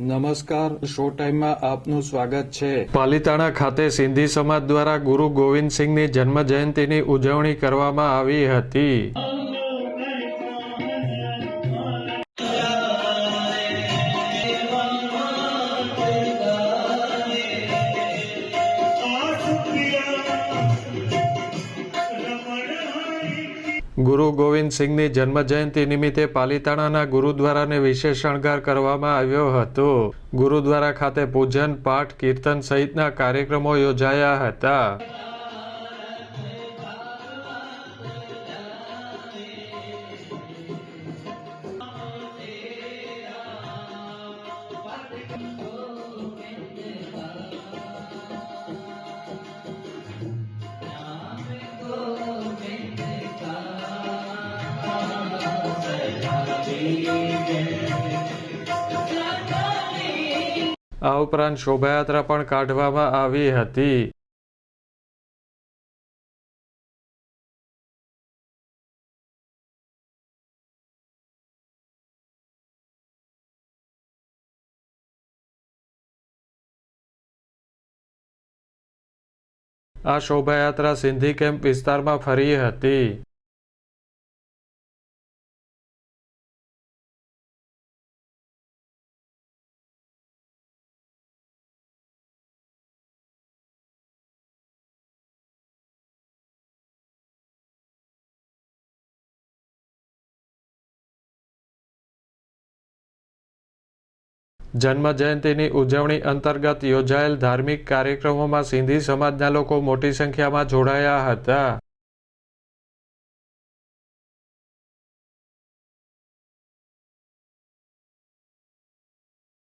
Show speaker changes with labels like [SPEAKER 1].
[SPEAKER 1] નમસ્કાર, શો ટાઈમમાં આપનું સ્વાગત છે.
[SPEAKER 2] પાલીતાણા ખાતે સિંધી સમાજ દ્વારા ગુરુ ગોવિંદસિંહની જન્મ જયંતિની ઉજવણી કરવામાં આવી હતી. ગુરુ ગોવિંદસિંહની જન્મ જયંતિ નિમિત્તે પાલીતાણાના ગુરુદ્વારાને વિશેષ શણગાર કરવામાં આવ્યો હતો. ગુરુદ્વારા ખાતે પૂજન, પાઠ, કીર્તન સહિતના કાર્યક્રમો યોજાયા હતા. આ ઉપરાંત શોભાયાત્રા પણ કાઢવામાં આવી હતી. આ શોભાયાત્રા સિંધી કેમ્પ વિસ્તારમાં ફરી હતી. જન્મ જયંતિની ઉજવણી અંતર્ગત યોજાયેલ ધાર્મિક કાર્યક્રમોમાં સિંધી સમાજના લોકો મોટી સંખ્યામાં જોડાયા હતા.